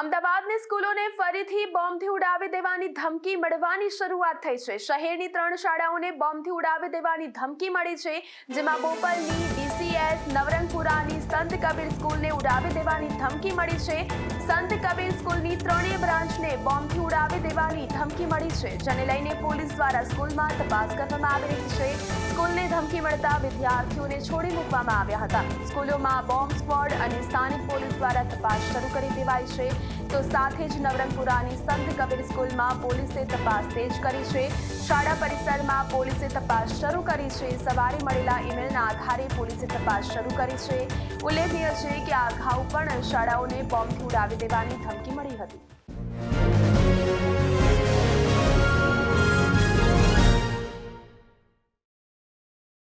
અમદાવાદની સ્કૂલોને ફરીથી બોમ્બથી ઉડાવી દેવાની ધમકી મળવાની શરૂઆત થઈ છે. શહેરની ત્રણ શાળાઓને બોમ્બથી ઉડાવી દેવાની ધમકી મળી છે, જેમાં બોપલની, ડીસીએસ નવરંગપુરાની સંત કબીર સ્કૂલને ઉડાવી દેવાની ધમકી મળી છે. સંત કબીર સ્કૂલની ત્રણેય બ્રાન્ચને બોમ્બથી ઉડાવી દેવાની ધમકી મળી છે, જેને લઈને પોલીસ દ્વારા સ્કૂલમાં તપાસ કરવામાં આવી રહી છે. સ્કૂલને ધમકી મળતા વિદ્યાર્થીઓને છોડી મૂકવામાં આવ્યા હતા. સ્કૂલોમાં બોમ્બ સ્ક્વોડ અને સ્થાનિક પોલીસ દ્વારા તપાસ શરૂ કરી દેવાઈ છે. તો સાથે જ નવરંગપુરાની સંત કબીર સ્કૂલમાં પોલીસે તપાસ તેજ કરી છે. શાળા પરિસરમાં પોલીસે તપાસ શરૂ કરી છે. સવારે મળેલા ઈમેલના આધારે પોલીસે તપાસ શરૂ કરી છે. ઉલ્લેખનીય છે કે આ અગાઉ પણ શાળાઓને બોમ્બથી ઉડાવી દેવાની ધમકી મળી હતી.